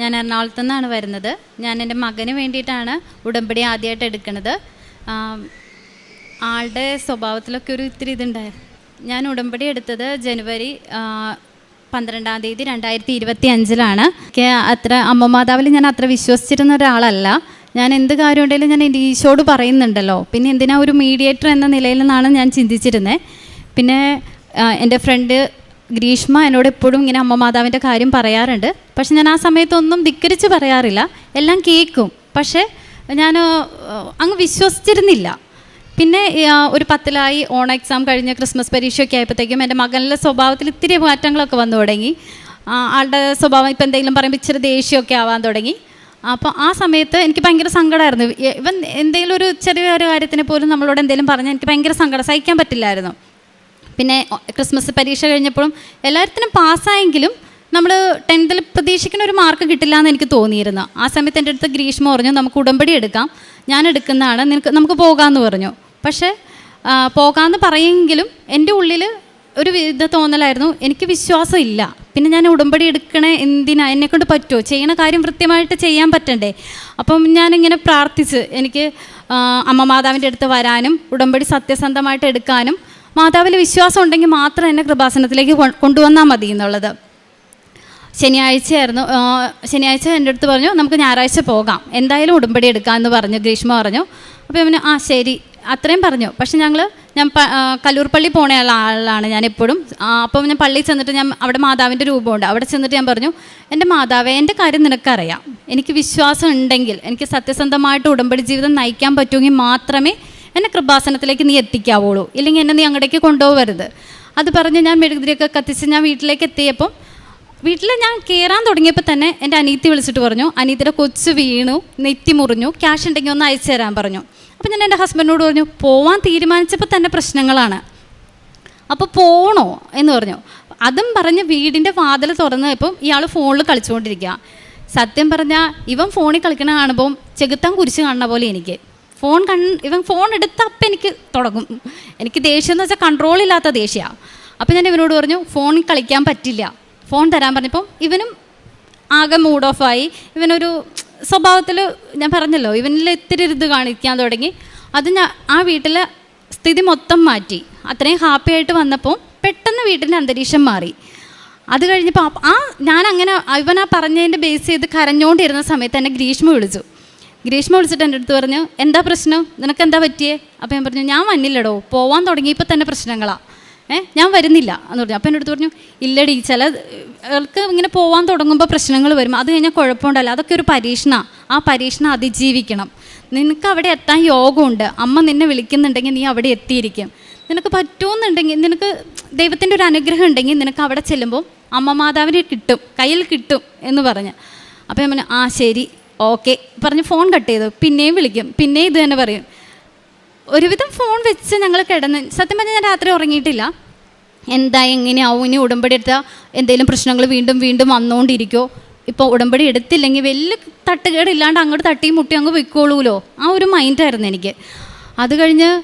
ഞാൻ എറണാകുളത്തു നിന്നാണ് വരുന്നത്. ഞാൻ എന്റെ മകന് വേണ്ടിയിട്ടാണ് ഉടമ്പടി ആദ്യമായിട്ട് എടുക്കുന്നത് ആളുടെ സ്വഭാവത്തിലൊക്കെ ഒരു ഇത്തിരി ഇതുണ്ടായിരുന്നു ഞാൻ ഉടമ്പടി എടുത്തത് ജനുവരി പന്ത്രണ്ടാം തീയതി രണ്ടായിരത്തി ഇരുപത്തി അഞ്ചിലാണ് എനിക്ക് അത്ര മാതാവിൽ ഞാൻ അത്ര വിശ്വസിച്ചിരുന്ന ഒരാളല്ല. ഞാൻ എന്ത് കാര്യം ഉണ്ടെങ്കിലും ഞാൻ എന്റെ ഈശോട് പറയുന്നുണ്ടല്ലോ. പിന്നെ എന്തിനാ ഒരു മീഡിയേറ്റർ എന്ന നിലയിൽ നിന്നാണ് ഞാൻ ചിന്തിച്ചിരുന്നത് പിന്നെ എന്റെ ഫ്രണ്ട് ഗ്രീഷ്മ എന്നോട് എപ്പോഴും ഇങ്ങനെ അമ്മ മാതാവിന്റെ കാര്യം പറയാറുണ്ട്. പക്ഷെ ഞാൻ ആ സമയത്തൊന്നും ധിക്കരിച്ച് പറയാറില്ല. എല്ലാം കേൾക്കും പക്ഷേ ഞാൻ അങ്ങ് വിശ്വസിച്ചിരുന്നില്ല. പിന്നെ ഒരു പത്തിലായി ഓൺ എക്സാം കഴിഞ്ഞ് ക്രിസ്മസ് പരീക്ഷയൊക്കെ ആയപ്പോഴത്തേക്കും എന്റെ മകനിലെ സ്വഭാവത്തിൽ ഇത്തിരി മാറ്റങ്ങളൊക്കെ വന്നു തുടങ്ങി. ആളുടെ സ്വഭാവം ഇപ്പം എന്തെങ്കിലും പറയുമ്പോൾ ഇച്ചിരി ദേഷ്യമൊക്കെ ആവാൻ തുടങ്ങി. അപ്പോൾ ആ സമയത്ത് എനിക്ക് ഭയങ്കര സങ്കടമായിരുന്നു. ഇവൻ എന്തെങ്കിലും ഒരു ചെറിയൊരു കാര്യത്തിന് പോലും നമ്മളോട് എന്തെങ്കിലും പറഞ്ഞാൽ എനിക്ക് ഭയങ്കര സങ്കടം. സഹിക്കാൻ പറ്റില്ലായിരുന്നു. പിന്നെ ക്രിസ്മസ് പരീക്ഷ കഴിഞ്ഞപ്പോഴും എല്ലാത്തിനും പാസ്സായെങ്കിലും നമ്മൾ ടെൻത്തിൽ പ്രതീക്ഷിക്കുന്ന ഒരു മാർക്ക് കിട്ടില്ല എന്ന് എനിക്ക് തോന്നിയിരുന്നു. ആ സമയത്ത് എന്റെ അടുത്ത് ഗ്രീഷ്മ പറഞ്ഞു നമുക്ക് ഉടമ്പടി എടുക്കാം. ഞാൻ എടുക്കുന്നതാണ്. നിനക്ക് നമുക്ക് പോകാമെന്ന് പറഞ്ഞു. പക്ഷേ പോകാമെന്ന് പറയുമെങ്കിലും എന്റെ ഉള്ളിൽ ഒരു വിധ തോന്നലായിരുന്നു. എനിക്ക് വിശ്വാസം ഇല്ല. പിന്നെ ഞാൻ ഉടമ്പടി എടുക്കണേ എന്തിനാ? എന്നെക്കൊണ്ട് പറ്റുമോ ചെയ്യണ കാര്യം കൃത്യമായിട്ട് ചെയ്യാൻ പറ്റണ്ടേ? അപ്പം ഞാനിങ്ങനെ പ്രാർത്ഥിച്ച് എനിക്ക് അമ്മ മാതാവിന്റെ അടുത്ത് വരാനും ഉടമ്പടി സത്യസന്ധമായിട്ട് എടുക്കാനും മാതാവിൽ വിശ്വാസം ഉണ്ടെങ്കിൽ മാത്രം എന്നെ കൃപാസനത്തിലേക്ക് കൊണ്ടുവന്നാൽ മതി എന്നുള്ളത്. ശനിയാഴ്ചയായിരുന്നു ശനിയാഴ്ച എന്റെ അടുത്ത് പറഞ്ഞു നമുക്ക് ഞായറാഴ്ച പോകാം. എന്തായാലും ഉടമ്പടി എടുക്കാമെന്ന് പറഞ്ഞു ഗ്രീഷ്മ പറഞ്ഞു. അപ്പോൾ അവന് ആ ശരി. അത്രയും പറഞ്ഞു. പക്ഷെ ഞങ്ങൾ ഞാൻ കല്ലൂർ പള്ളി പോണ ആളാണ് ഞാൻ എപ്പോഴും. അപ്പോൾ ഞാൻ പള്ളിയിൽ ചെന്നിട്ട് ഞാൻ അവിടെ മാതാവിന്റെ രൂപമുണ്ട്. അവിടെ ചെന്നിട്ട് ഞാൻ പറഞ്ഞു എന്റെ മാതാവേ എന്റെ കാര്യം നിനക്കറിയാം. എനിക്ക് വിശ്വാസം ഉണ്ടെങ്കിൽ എനിക്ക് സത്യസന്ധമായിട്ട് ഉടമ്പടി ജീവിതം നയിക്കാൻ പറ്റുമെങ്കിൽ മാത്രമേ എന്നെ കൃപാസനത്തിലേക്ക് നീ എത്തിക്കാവുള്ളൂ ഇല്ലെങ്കിൽ എന്നെ നീ അങ്ങടേക്ക് കൊണ്ടുപോകരുത്. അത് പറഞ്ഞ് ഞാൻ മെഴുകുതിരിയൊക്കെ കത്തിച്ച് ഞാൻ വീട്ടിലേക്ക് എത്തിയപ്പം വീട്ടിൽ ഞാൻ കയറാൻ തുടങ്ങിയപ്പോൾ തന്നെ എന്റെ അനീത്തി വിളിച്ചിട്ട് പറഞ്ഞു അനീത്തിയുടെ കൊച്ച് വീണു നെറ്റി മുറിഞ്ഞു ക്യാഷ് ഉണ്ടെങ്കിൽ ഒന്ന് അയച്ചു തരാൻ പറഞ്ഞു. അപ്പോൾ ഞാൻ എന്റെ ഹസ്ബൻഡിനോട് പറഞ്ഞു പോവാൻ തീരുമാനിച്ചപ്പോൾ തന്നെ പ്രശ്നങ്ങളാണ്. അപ്പോൾ പോണോ എന്ന് പറഞ്ഞു. അതും പറഞ്ഞ് വീടിന്റെ വാതിൽ തുറന്ന് ഇപ്പം ഇയാൾ ഫോണിൽ കളിച്ചുകൊണ്ടിരിക്കുക. സത്യം പറഞ്ഞാൽ ഇവൻ ഫോണിൽ കളിക്കണ കാണുമ്പം ചെകുത്താൻ കുരിശ് കാണുന്ന പോലെ എനിക്ക്. ഫോൺ കൺ ഇവൻ ഫോൺ എടുത്ത അപ്പം എനിക്ക് തുടങ്ങും. എനിക്ക് ദേഷ്യം എന്ന് വെച്ചാൽ കൺട്രോൾ ഇല്ലാത്ത ദേഷ്യമാണ് അപ്പം ഞാൻ ഇവനോട് പറഞ്ഞു ഫോണിൽ കളിക്കാൻ പറ്റില്ല. ഫോൺ തരാൻ പറഞ്ഞപ്പോൾ ഇവനും ആകെ മൂഡ് ഓഫായി ഇവനൊരു സ്വഭാവത്തിൽ ഞാൻ പറഞ്ഞല്ലോ ഇവനിൽ ഇത്തിരി ഇത് കാണിക്കാൻ തുടങ്ങി. അത് ഞാൻ ആ വീട്ടിലെ സ്ഥിതി മൊത്തം മാറ്റി. അത്രയും ഹാപ്പി ആയിട്ട് വന്നപ്പോൾ പെട്ടെന്ന് വീട്ടിന്റെ അന്തരീക്ഷം മാറി. അത് കഴിഞ്ഞപ്പോൾ ആ- ആ ഞാൻ അങ്ങനെ ഇവൻ ആ പറഞ്ഞതിന്റെ ബേസ് ചെയ്ത് കരഞ്ഞുകൊണ്ടിരുന്ന സമയത്ത് എന്നെ ഗ്രീഷ്മ വിളിച്ചു. ഗ്രീഷ്മ വിളിച്ചിട്ട് എന്റെ അടുത്ത് പറഞ്ഞു എന്താ പ്രശ്നം? നിനക്ക് എന്താ പറ്റിയേ? അപ്പം ഞാൻ പറഞ്ഞു ഞാൻ വന്നില്ലടോ. പോവാൻ തുടങ്ങി ഇപ്പം തന്നെ പ്രശ്നങ്ങളാണ് ഏ? ഞാൻ വരുന്നില്ല. എന്ന് പറഞ്ഞു. അപ്പോൾ എന്റെ അടുത്ത് പറഞ്ഞു ഇല്ലടി ചില ആൾക്ക് ഇങ്ങനെ പോവാൻ തുടങ്ങുമ്പോൾ പ്രശ്നങ്ങൾ വരും. അത് കഴിഞ്ഞാൽ കുഴപ്പമുണ്ടല്ലോ. അതൊക്കെ ഒരു പരീക്ഷണ. ആ പരീക്ഷണം അതിജീവിക്കണം. നിനക്ക് അവിടെ എത്താൻ യോഗമുണ്ട് അമ്മ നിന്നെ വിളിക്കുന്നുണ്ടെങ്കിൽ നീ അവിടെ എത്തിയിരിക്കും. നിനക്ക് പറ്റുമെന്നുണ്ടെങ്കിൽ നിനക്ക് ദൈവത്തിന്റെ ഒരു അനുഗ്രഹം ഉണ്ടെങ്കിൽ നിനക്ക് അവിടെ ചെല്ലുമ്പോൾ അമ്മ മാതാവിനെ കിട്ടും. കയ്യിൽ കിട്ടും എന്ന് പറഞ്ഞ്. അപ്പം ഞാൻ പറഞ്ഞു ആ ശരി. ഓക്കെ. പറഞ്ഞ് ഫോൺ കട്ട് ചെയ്തു. പിന്നെയും വിളിക്കും. പിന്നെ ഇത് തന്നെ പറയും. ഒരുവിധം ഫോൺ വെച്ച് ഞങ്ങൾ കിടന്ന് സത്യം പറഞ്ഞാൽ ഞാൻ രാത്രി ഉറങ്ങിയിട്ടില്ല. എന്താ എങ്ങനെയാവും? ഇനി ഉടമ്പടി എടുത്താൽ എന്തെങ്കിലും പ്രശ്നങ്ങൾ വീണ്ടും വീണ്ടും വന്നുകൊണ്ടിരിക്കുമോ ഇപ്പോൾ ഉടമ്പടി എടുത്തില്ലെങ്കിൽ വലിയ തട്ടുകേടില്ലാണ്ട് അങ്ങോട്ട് തട്ടി മുട്ടി അങ്ങ് വെക്കോളൂലോ ആ ഒരു മൈൻഡായിരുന്നു എനിക്ക്. അത് കഴിഞ്ഞ്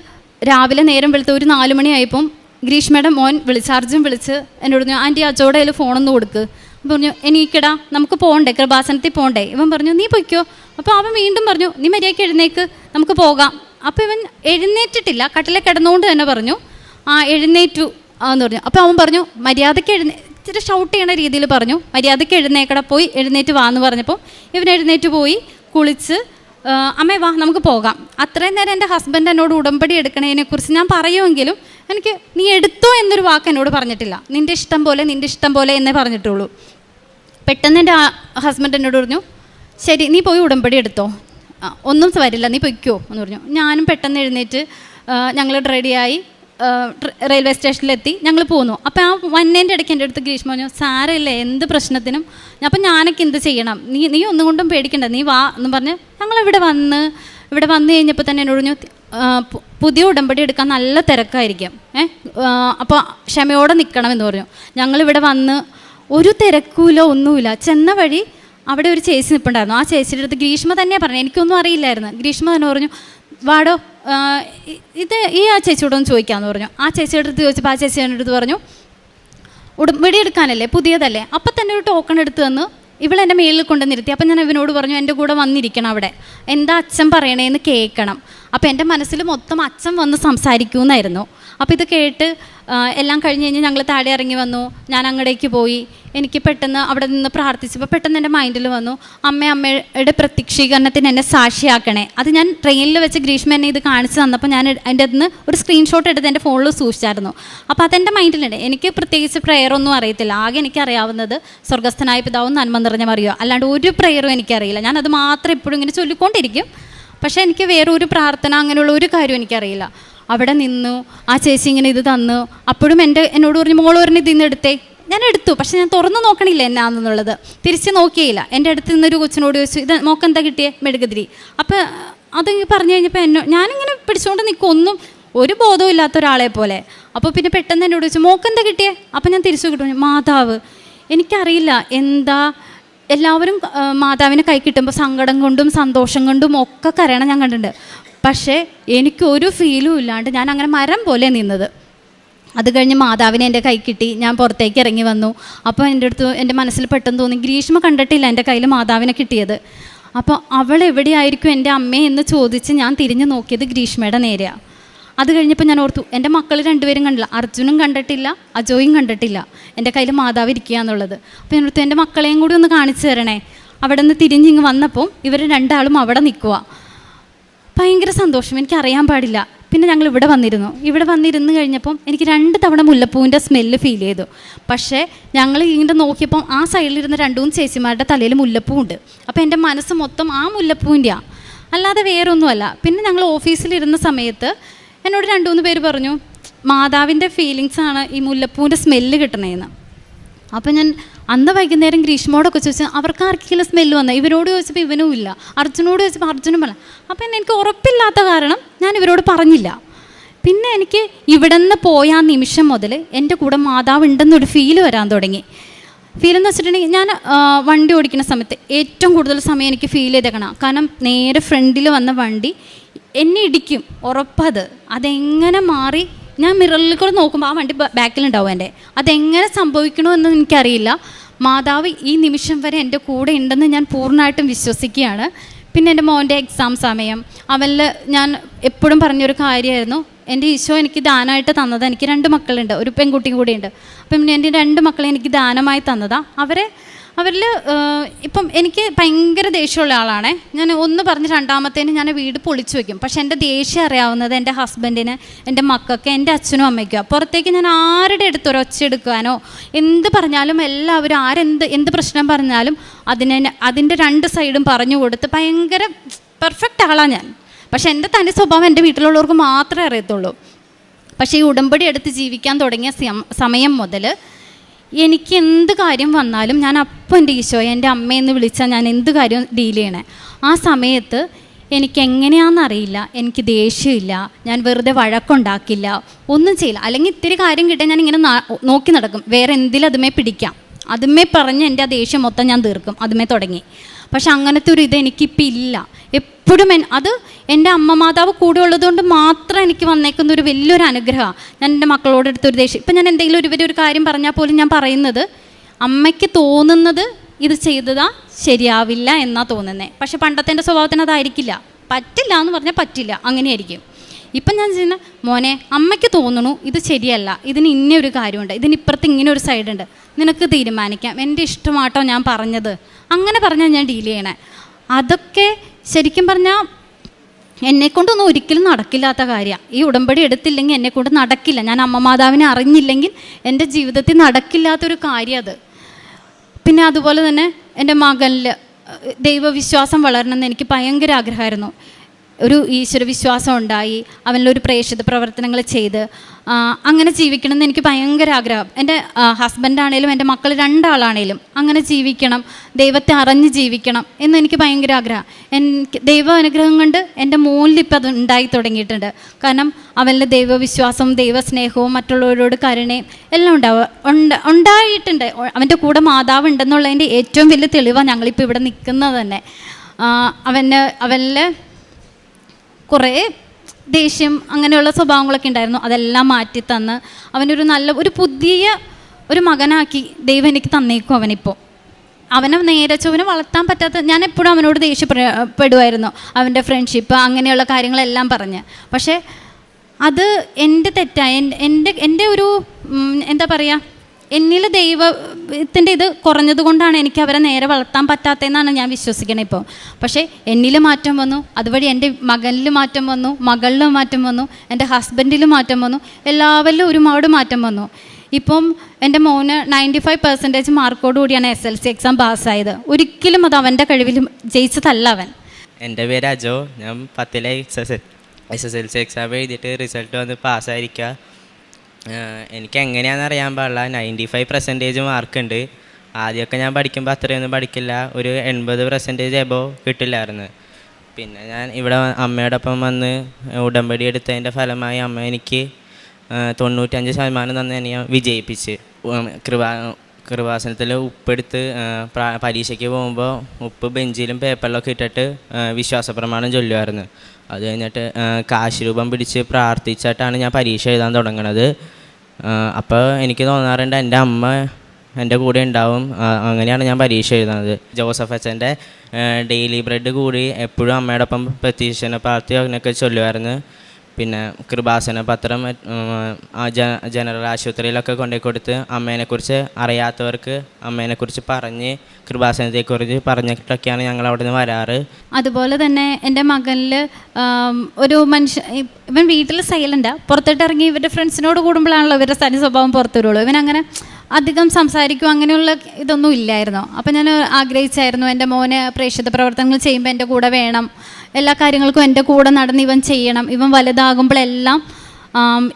രാവിലെ നേരം വെളുത്ത് ഒരു നാല് മണിയായപ്പം ഗ്രീഷ്മയുടെ മോൻ വിളിച്ചാർജും വിളിച്ച് എന്നോട് ആന്റി അച്ചോടെ അതിൽ ഫോണൊന്ന് കൊടുക്ക്. പറഞ്ഞു എനിക്കടാ നമുക്ക് പോകണ്ടേ കൃപാസനത്തിൽ പോകണ്ടേ ഇവൻ പറഞ്ഞു നീ പൊയ്ക്കോ. അപ്പോൾ അവൻ വീണ്ടും പറഞ്ഞു നീ മര്യാദയ്ക്ക് എഴുന്നേക്ക് നമുക്ക് പോകാം. അപ്പോൾ ഇവൻ എഴുന്നേറ്റിട്ടില്ല കട്ടിലെ കിടന്നുകൊണ്ട് തന്നെ പറഞ്ഞു ആ എഴുന്നേറ്റു എന്ന് പറഞ്ഞു. അപ്പോൾ അവൻ പറഞ്ഞു മര്യാദയ്ക്ക് എഴുന്നേ ഇച്ചിരി ഷൗട്ട് ചെയ്യണ രീതിയിൽ പറഞ്ഞു മര്യാദയ്ക്ക് എഴുന്നേക്കട പോയി എഴുന്നേറ്റ് വാ എന്ന് പറഞ്ഞപ്പോൾ ഇവൻ എഴുന്നേറ്റ് പോയി കുളിച്ച് അമ്മേ വാ നമുക്ക് പോകാം. അത്രയും നേരം എന്റെ ഹസ്ബൻഡ് എന്നോട് ഉടമ്പടി എടുക്കണതിനെക്കുറിച്ച് ഞാൻ പറയുമെങ്കിലും എനിക്ക് നീ എടുത്തോ എന്നൊരു വാക്ക് എന്നോട് പറഞ്ഞിട്ടില്ല. നിന്റെ ഇഷ്ടം പോലെ നിന്റെ ഇഷ്ടം പോലെ എന്നേ പറഞ്ഞിട്ടുള്ളൂ. പെട്ടെന്ന് എന്റെ ഹസ്ബൻഡ് എന്നോട് പറഞ്ഞു ശരി നീ പോയി ഉടമ്പടി എടുത്തോ. ഒന്നും വരില്ല നീ പൊയ്ക്കോ എന്ന് പറഞ്ഞു. ഞാനും പെട്ടെന്ന് എഴുന്നേറ്റ് ഞങ്ങൾ റെഡിയായി റെയിൽവേ സ്റ്റേഷനിലെത്തി ഞങ്ങൾ പോന്നു. അപ്പോൾ ആ വന്നേന്റെ ഇടയ്ക്ക് എന്റെ അടുത്ത് ഗ്രീഷ്മ പറഞ്ഞു സാരമില്ലേ എന്ത് പ്രശ്നത്തിനും? അപ്പം ഞാനൊക്കെ എന്ത് ചെയ്യണം? നീ നീ ഒന്നും കൊണ്ടും പേടിക്കണ്ട നീ വാ എന്ന് പറഞ്ഞ് ഞങ്ങളിവിടെ വന്ന് ഇവിടെ വന്നു കഴിഞ്ഞപ്പോൾ തന്നെ എന്നോട് പറഞ്ഞു പുതിയ ഉടമ്പടി എടുക്കാൻ നല്ല തിരക്കായിരിക്കും ഏഹ് അപ്പോൾ ക്ഷമയോടെ നിൽക്കണമെന്ന് പറഞ്ഞു. ഞങ്ങളിവിടെ വന്ന് ഒരു തിരക്കൂലോ ഒന്നുമില്ല. ചെന്ന വഴി അവിടെ ഒരു ചേച്ചി നിൽപ്പുണ്ടായിരുന്നു ആ ചേച്ചിയുടെ അടുത്ത് ഗ്രീഷ്മ തന്നെ പറഞ്ഞു എനിക്കൊന്നും അറിയില്ലായിരുന്നു. ഗ്രീഷ്മ തന്നെ പറഞ്ഞു വാടോ ഇത് ഈ ആ ചേച്ചിയോട് ഒന്ന് ചോദിക്കാമെന്ന് പറഞ്ഞു. ആ ചേച്ചിയുടെ അടുത്ത് ചോദിച്ചപ്പോൾ ആ ചേച്ചി എന്റെ അടുത്ത് പറഞ്ഞു ഉടമ്പടി എടുക്കാനല്ലേ പുതിയതല്ലേ? അപ്പം തന്നെ ഒരു ടോക്കൺ എടുത്ത് തന്ന് ഇവളെന്റെ മേളിൽ കൊണ്ടു നിർത്തി. അപ്പം ഞാൻ ഇവനോട് പറഞ്ഞു എന്റെ കൂടെ വന്നിരിക്കണം അവിടെ. എന്താ അച്ഛൻ പറയണേന്ന് കേൾക്കണം. അപ്പം എന്റെ മനസ്സിൽ മൊത്തം അച്ഛൻ വന്ന് സംസാരിക്കുമെന്നായിരുന്നു അപ്പോൾ ഇത് കേട്ട് എല്ലാം കഴിഞ്ഞ് കഴിഞ്ഞ് ഞങ്ങൾ താഴെ ഇറങ്ങി വന്നു. ഞാൻ അങ്ങടേക്ക് പോയി. എനിക്ക് പെട്ടെന്ന് അവിടെ നിന്ന് പ്രാർത്ഥിച്ചപ്പോൾ പെട്ടെന്ന് എന്റെ മൈൻഡിൽ വന്നു. അമ്മ അമ്മയുടെ പ്രത്യക്ഷീകരണത്തിന് എന്നെ സാക്ഷിയാക്കണേ. അത് ഞാൻ ട്രെയിനിൽ വെച്ച് ഗ്രീഷ്മ എന്നെ ഇത് കാണിച്ചു തന്നപ്പോൾ ഞാൻ എന്റെ നിന്ന് ഒരു സ്ക്രീൻഷോട്ട് എടുത്ത് എന്റെ ഫോണിൽ സൂക്ഷിച്ചായിരുന്നു. അപ്പോൾ അതെന്റെ മൈൻഡിലുണ്ട്. എനിക്ക് പ്രത്യേകിച്ച് ഒന്നും അറിയത്തില്ല. ആകെ എനിക്കറിയാവുന്നത് സ്വർഗസ്ഥനായ പിതാവും നന്മ നിറഞ്ഞ മറിയോ. അല്ലാണ്ട് ഒരു പ്രെയറും എനിക്കറിയില്ല. ഞാൻ അത് മാത്രം എപ്പോഴും ഇങ്ങനെ ചൊല്ലിക്കൊണ്ടിരിക്കും. പക്ഷേ എനിക്ക് വേറെ ഒരു പ്രാർത്ഥന അങ്ങനെയുള്ള ഒരു കാര്യം എനിക്കറിയില്ല. അവിടെ നിന്നു ആ ചേച്ചി ഇങ്ങനെ ഇത് തന്നു. അപ്പോഴും എന്റെ എന്നോട് പറഞ്ഞു മോൾ ഒരെണ്ണം ഇതിന്ന് എടുത്തേ. ഞാൻ എടുത്തു പക്ഷെ ഞാൻ തുറന്നു നോക്കണില്ല എന്നാന്നുള്ളത്. തിരിച്ച് നോക്കിയില്ല. എന്റെ അടുത്ത് നിന്നൊരു കൊച്ചിനോട് ചോദിച്ചു ഇത് മോക്കെന്താ കിട്ടിയേ? മെഴുകുതിരി. അപ്പോൾ അത് പറഞ്ഞു കഴിഞ്ഞപ്പോൾ എന്നോ ഞാനിങ്ങനെ പിടിച്ചുകൊണ്ട് നിൽക്കും. ഒന്നും ഒരു ബോധവും ഇല്ലാത്ത ഒരാളെ പോലെ. അപ്പോൾ പിന്നെ പെട്ടെന്ന് എന്നോട് ചോദിച്ചു മോക്കെന്താ കിട്ടിയേ? അപ്പം ഞാൻ തിരിച്ചു കിട്ടും മാതാവ്. എനിക്കറിയില്ല എന്താ എല്ലാവരും മാതാവിനെ കൈ കിട്ടുമ്പോൾ സങ്കടം കൊണ്ടും സന്തോഷം കൊണ്ടും ഒക്കെ കരയണം ഞാൻ കണ്ടിട്ടുണ്ട്. പക്ഷേ എനിക്കൊരു ഫീലും ഇല്ലാണ്ട് ഞാൻ അങ്ങനെ മരം പോലെ നിന്നത്. അത് കഴിഞ്ഞ് മാതാവിനെ എന്റെ കൈ കിട്ടി. ഞാൻ പുറത്തേക്ക് ഇറങ്ങി വന്നു. അപ്പോൾ എന്റെ അടുത്ത് എന്റെ മനസ്സിൽ പെട്ടെന്ന് തോന്നി ഗ്രീഷ്മ കണ്ടിട്ടില്ല എന്റെ കയ്യിൽ മാതാവിനെ കിട്ടിയത്. അപ്പോൾ അവൾ എവിടെയായിരിക്കും എന്റെ അമ്മയെന്ന് ചോദിച്ച് ഞാൻ തിരിഞ്ഞു നോക്കിയത് ഗ്രീഷ്മയുടെ നേരെയാണ് അത് കഴിഞ്ഞപ്പോൾ ഞാൻ ഓർത്തു എന്റെ മക്കൾ രണ്ടുപേരും കണ്ടില്ല. അർജുനും കണ്ടിട്ടില്ല അജോയും കണ്ടിട്ടില്ല. എന്റെ കയ്യിൽ മാതാവ് ഇരിക്കുക എന്നുള്ളത്. അപ്പോൾ ഞാൻ ഓർത്തു എന്റെ മക്കളെയും കൂടി ഒന്ന് കാണിച്ചു തരണേ. അവിടെ നിന്ന് തിരിഞ്ഞിങ്ങ് വന്നപ്പോൾ ഇവർ രണ്ടാളും അവിടെ നിൽക്കുക ഭയങ്കര സന്തോഷം. എനിക്ക് അറിയാൻ പാടില്ല. പിന്നെ ഞങ്ങൾ ഇവിടെ വന്നിരുന്നു. ഇവിടെ വന്നിരുന്ന് കഴിഞ്ഞപ്പം എനിക്ക് രണ്ട് തവണ മുല്ലപ്പൂവിന്റെ സ്മെല്ല് ഫീൽ ചെയ്തു. പക്ഷേ ഞങ്ങൾ ഇങ്ങനെ നോക്കിയപ്പം ആ സൈഡിലിരുന്ന രണ്ടുമൂന്ന് ചേച്ചിമാരുടെ തലയിൽ മുല്ലപ്പൂ ഉണ്ട് അപ്പോൾ എന്റെ മനസ്സ് മൊത്തം ആ മുല്ലപ്പൂവിന്റെയാണ് അല്ലാതെ വേറൊന്നുമല്ല. പിന്നെ ഞങ്ങൾ ഓഫീസിലിരുന്ന സമയത്ത് എന്നോട് രണ്ട് മൂന്ന് പേര് പറഞ്ഞു മാതാവിന്റെ ഫീലിങ്സാണ് ഈ മുല്ലപ്പൂവിന്റെ സ്മെല്ല് കിട്ടണേന്ന്. അപ്പോൾ ഞാൻ അന്ന് വൈകുന്നേരം ഗ്രീഷ്മോടൊക്കെ ചോദിച്ചാൽ അവർക്ക് ആർക്കെങ്കിലും സ്മെല്ല് വന്ന? ഇവരോട് ചോദിച്ചപ്പോൾ ഇവനും ഇല്ല. അർജുനോട് ചോദിച്ചപ്പോൾ അർജുനും അപ്പോൾ അപ്പം എനിക്ക് ഉറപ്പില്ലാത്ത കാരണം ഞാൻ ഇവരോട് പറഞ്ഞില്ല. പിന്നെ എനിക്ക് ഇവിടെ നിന്ന് പോയ ആ നിമിഷം മുതൽ എന്റെ കൂടെ മാതാവ് ഉണ്ടെന്നൊരു ഫീൽ വരാൻ തുടങ്ങി. ഫീൽ എന്ന് വെച്ചിട്ടുണ്ടെങ്കിൽ ഞാൻ വണ്ടി ഓടിക്കുന്ന സമയത്ത് ഏറ്റവും കൂടുതൽ സമയം എനിക്ക് ഫീൽ ചെയ്തേക്കണം. കാരണം നേരെ ഫ്രണ്ടിൽ വന്ന വണ്ടി എന്നെ ഇടിക്കും. ഉറപ്പത് അതെങ്ങനെ മാറി? ഞാൻ മിററിൽ കൂടെ നോക്കുമ്പോൾ ആ വണ്ടി ബാക്കിലുണ്ടാവും എന്റെ അതെങ്ങനെ സംഭവിക്കണമെന്ന് എനിക്കറിയില്ല. മാതാവ് ഈ നിമിഷം വരെ എന്റെ കൂടെ ഉണ്ടെന്ന് ഞാൻ പൂർണമായിട്ടും വിശ്വസിക്കുകയാണ്. പിന്നെ എന്റെ മോന്റെ എക്സാം സമയം. അവനിൽ ഞാൻ എപ്പോഴും പറഞ്ഞൊരു കാര്യമായിരുന്നു. എന്റെ ഈശോ എനിക്ക് ദാനമായിട്ട് തന്നത്. എനിക്ക് രണ്ട് മക്കളുണ്ട്. ഒരു പെൺകുട്ടിയും കൂടിയുണ്ട്. അപ്പം എന്റെ രണ്ട് മക്കളെ എനിക്ക് ദാനമായി തന്നതാണ് അവരെ അവരിൽ ഇപ്പം എനിക്ക് ഭയങ്കര ദേഷ്യമുള്ള ആളാണേ. ഞാൻ ഒന്ന് പറഞ്ഞ് രണ്ടാമത്തേന് ഞാൻ വീട് പൊളിച്ചു വെക്കും. പക്ഷെ എന്റെ ദേഷ്യം അറിയാവുന്നത് എന്റെ ഹസ്ബൻഡിന് എന്റെ മക്കൾക്ക് എന്റെ അച്ഛനും അമ്മയ്ക്കും പുറത്തേക്ക് ഞാൻ ആരുടെ അടുത്ത് ഒരു ഒച്ച എടുക്കാനോ എന്ത് പറഞ്ഞാലും എല്ലാവരും ആരെന്ത് എന്ത് പ്രശ്നം പറഞ്ഞാലും അതിനെ അതിന്റെ രണ്ട് സൈഡും പറഞ്ഞു കൊടുത്ത് ഭയങ്കര പെർഫെക്റ്റ് ആളാണ് ഞാൻ. പക്ഷെ എന്റെ തനി സ്വഭാവം എന്റെ വീട്ടിലുള്ളവർക്ക് മാത്രമേ അറിയത്തുള്ളൂ. പക്ഷേ ഈ ഉടമ്പടി എടുത്ത് ജീവിക്കാൻ തുടങ്ങിയ സമയം മുതൽ എനിക്ക് എന്ത് കാര്യം വന്നാലും ഞാൻ അപ്പം എന്റെ ഈശോ എന്റെ അമ്മയെന്ന് വിളിച്ചാൽ ഞാൻ എന്ത് കാര്യം ഡീൽ ചെയ്യണേ? ആ സമയത്ത് എനിക്ക് എങ്ങനെയാണെന്നറിയില്ല എനിക്ക് ദേഷ്യമില്ല ഞാൻ വെറുതെ വഴക്കുണ്ടാക്കില്ല ഒന്നും ചെയ്യില്ല. അല്ലെങ്കിൽ ഇത്തിരി കാര്യം കിട്ടാൻ ഞാൻ ഇങ്ങനെ നോക്കി നടക്കും. വേറെ എന്തിലും അതുമേ പിടിക്കാം. അതുമേ പറഞ്ഞ് എന്റെ ആ ദേഷ്യം മൊത്തം ഞാൻ തീർക്കും. അതുമേ തുടങ്ങി. പക്ഷെ അങ്ങനത്തെ ഒരു ഇത് എനിക്കിപ്പോൾ ഇല്ല. എപ്പോഴും അത് എന്റെ അമ്മ മാതാവ് കൂടെ ഉള്ളതുകൊണ്ട് മാത്രം എനിക്ക് വന്നേക്കുന്ന ഒരു വലിയൊരു അനുഗ്രഹമാണ്. ഞാൻ എന്റെ മക്കളോട് എടുത്തൊരു ദേഷ്യം. ഇപ്പം ഞാൻ എന്തെങ്കിലും ഒരു ഒരു കാര്യം പറഞ്ഞാൽ പോലും ഞാൻ പറയുന്നത് അമ്മയ്ക്ക് തോന്നുന്നത് ഇത് ചെയ്തതാ ശരിയാവില്ല എന്നാ തോന്നുന്നത് പക്ഷെ പണ്ടത്തെ എന്റെ സ്വഭാവത്തിന് അതായിരിക്കില്ല. പറ്റില്ല എന്ന് പറഞ്ഞാൽ പറ്റില്ല. അങ്ങനെയായിരിക്കും. ഇപ്പം ഞാൻ ചെയ്യുന്ന മോനെ അമ്മയ്ക്ക് തോന്നുന്നു ഇത് ശരിയല്ല. ഇതിന് ഇന്ന ഒരു കാര്യമുണ്ട്. ഇതിന് ഇപ്പുറത്ത് ഇങ്ങനെ ഒരു സൈഡുണ്ട് നിനക്ക് തീരുമാനിക്കാം. എന്റെ ഇഷ്ടമാട്ടോ ഞാൻ പറഞ്ഞത്. അങ്ങനെ പറഞ്ഞാൽ ഞാൻ ഡീൽ ചെയ്യണേ. അതൊക്കെ ശരിക്കും പറഞ്ഞാൽ എന്നെക്കൊണ്ടൊന്നും ഒരിക്കലും നടക്കില്ലാത്ത കാര്യമാണ് ഈ ഉടമ്പടി എടുത്തില്ലെങ്കിൽ എന്നെക്കൊണ്ട് നടക്കില്ല. ഞാൻ അമ്മ മാതാവിനെ അറിഞ്ഞില്ലെങ്കിൽ എന്റെ ജീവിതത്തിൽ നടക്കില്ലാത്തൊരു കാര്യം അത്. പിന്നെ അതുപോലെ തന്നെ എന്റെ മകനിൽ ദൈവവിശ്വാസം വളരണമെന്ന് എനിക്ക് ഭയങ്കര ആഗ്രഹമായിരുന്നു. ഒരു ഈശ്വര വിശ്വാസം ഉണ്ടായി അവനിലൊരു പ്രേക്ഷിത പ്രവർത്തനങ്ങൾ ചെയ്ത് അങ്ങനെ ജീവിക്കണം എന്ന് എനിക്ക് ഭയങ്കര ആഗ്രഹം. എന്റെ ഹസ്ബൻഡാണേലും എന്റെ മക്കൾ രണ്ടാളാണേലും അങ്ങനെ ജീവിക്കണം ദൈവത്തെ അറിഞ്ഞ് ജീവിക്കണം എന്ന് എനിക്ക് ഭയങ്കര ആഗ്രഹം. എനിക്ക് ദൈവ അനുഗ്രഹം കൊണ്ട് എന്റെ മോനിൽ ഇപ്പം അത് ഉണ്ടായി തുടങ്ങിയിട്ടുണ്ട്. കാരണം അവനിൽ ദൈവവിശ്വാസവും ദൈവസ്നേഹവും മറ്റുള്ളവരോട് കരുണയും എല്ലാം ഉണ്ടാവുക ഉണ്ട് ഉണ്ടായിട്ടുണ്ട്. അവന്റെ കൂടെ മാതാവ് ഉണ്ടെന്നുള്ളതിന്റെ ഏറ്റവും വലിയ തെളിവാണ് ഞങ്ങളിപ്പോൾ ഇവിടെ നിൽക്കുന്നത് തന്നെ. അവന് അവനിൽ കുറേ ദേഷ്യം അങ്ങനെയുള്ള സ്വഭാവങ്ങളൊക്കെ ഉണ്ടായിരുന്നു. അതെല്ലാം മാറ്റി തന്ന് അവനൊരു നല്ല ഒരു പുതിയ ഒരു മകനാക്കി ദൈവം എനിക്ക് തന്നേക്കും അവനിപ്പോൾ. അവനെ നേരെ വളർത്താൻ പറ്റാത്ത ഞാൻ എപ്പോഴും അവനോട് ദേഷ്യപ്പെടുമായിരുന്നു അവന്റെ ഫ്രണ്ട്ഷിപ്പ് അങ്ങനെയുള്ള കാര്യങ്ങളെല്ലാം പറഞ്ഞ്. പക്ഷേ അത് എന്റെ തെറ്റായ എന്റെ എന്റെ ഒരു എന്താ പറയുക എന്നിൽ ദൈവത്തിന്റെ ഇത് കുറഞ്ഞത് കൊണ്ടാണ് എനിക്ക് അവരെ നേരെ വളർത്താൻ പറ്റാത്തതെന്നാണ് ഞാൻ വിശ്വസിക്കുന്നത് ഇപ്പോൾ പക്ഷേ എന്നിൽ മാറ്റം വന്നു അതുവഴി എന്റെ മകനിൽ മാറ്റം വന്നു മകളിൽ മാറ്റം വന്നു എന്റെ ഹസ്ബൻഡിൽ മാറ്റം വന്നു എല്ലാവരിലും ഒരുപാട് മാറ്റം വന്നു. ഇപ്പം എന്റെ മോന് നയന്റി ഫൈവ് പെർസെന്റേജ് മാർക്കോട് കൂടിയാണ് എസ് എൽ സി എക്സാം പാസ്സായത്. ഒരിക്കലും അത് അവന്റെ കഴിവിൽ ജയിച്ചതല്ല അവൻ. എന്റെ പേര് അജോ ഞാൻ പത്തിലെ S S L C exam എഴുതിയിട്ട് റിസൾട്ട് വന്ന് പാസ്സായിരിക്കുക എനിക്ക് എങ്ങനെയാണെന്ന് അറിയാൻ പാടില്ല. നയന്റി ഫൈവ് പെർസെന്റേജ് മാർക്കുണ്ട് ആദ്യമൊക്കെ ഞാൻ പഠിക്കുമ്പോൾ അത്രയൊന്നും പഠിക്കില്ല. ഒരു എൺപത് പെർസെന്റേജ് എബോ കിട്ടില്ലായിരുന്നു. പിന്നെ ഞാൻ ഇവിടെ അമ്മയോടൊപ്പം വന്ന് ഉടമ്പടി എടുത്തതിന്റെ ഫലമായി അമ്മ എനിക്ക് തൊണ്ണൂറ്റഞ്ച് ശതമാനം തന്നെ ഞാൻ വിജയിപ്പിച്ച്. കൃപാ കൃപാസനത്തിൽ ഉപ്പെടുത്ത് പരീക്ഷയ്ക്ക് പോകുമ്പോൾ ഉപ്പ് ബെഞ്ചിലും പേപ്പറിലൊക്കെ ഇട്ടിട്ട് വിശ്വാസപ്രമാണം വിശ്വാസ പ്രമാണം ചൊല്ലുമായിരുന്നു അത് കഴിഞ്ഞിട്ട് ആ, കാശ് രൂപം പിടിച്ച് പ്രാർത്ഥിച്ചിട്ടാണ് ഞാൻ പരീക്ഷ എഴുതാൻ തുടങ്ങണത്. അപ്പോൾ എനിക്ക് തോന്നാറുണ്ട് എന്റെ അമ്മ എന്റെ കൂടെ ഉണ്ടാവും. അങ്ങനെയാണ് ഞാൻ പരീക്ഷ എഴുതുന്നത്. ജോസഫ് അച്ഛന്റെ ഡെയിലി ബ്രെഡ് കൂടി എപ്പോഴും അമ്മയോടൊപ്പം പ്രാർത്ഥി അങ്ങനെയൊക്കെ ചൊല്ലുമായിരുന്നു. പിന്നെ കൃപാസന പത്രം ജനറൽ ആശുപത്രിയിലൊക്കെ കൊണ്ടുപോയി കൊടുത്ത് അമ്മേനെക്കുറിച്ച് അറിയാത്തവർക്ക് അമ്മേനെക്കുറിച്ച് പറഞ്ഞ് കൃപാസനത്തെക്കുറിച്ച് പറഞ്ഞിട്ടൊക്കെയാണ് ഞങ്ങൾ അവിടെ നിന്ന് വരാറ്. അതുപോലെ തന്നെ എന്റെ മകനിൽ ഒരു മനുഷ്യ ഇവൻ വീട്ടിൽ സൈലന്റാണ് പുറത്തോട്ടിറങ്ങി ഇവരുടെ ഫ്രണ്ട്സിനോട് കൂടുമ്പോഴാണല്ലോ ഇവരുടെ തനി സ്വഭാവം പുറത്തു വരുള്ളൂ ഇവൻ അങ്ങനെ അധികം സംസാരിക്കും അങ്ങനെയുള്ള ഇതൊന്നും ഇല്ലായിരുന്നു. അപ്പം ഞാൻ ആഗ്രഹിച്ചായിരുന്നു എന്റെ മോനെ പ്രേക്ഷിത പ്രവർത്തനങ്ങൾ ചെയ്യുമ്പോൾ എന്റെ കൂടെ വേണം. എല്ലാ കാര്യങ്ങൾക്കും എന്റെ കൂടെ നടന്ന് ഇവൻ ചെയ്യണം. ഇവൻ വലുതാകുമ്പോഴെല്ലാം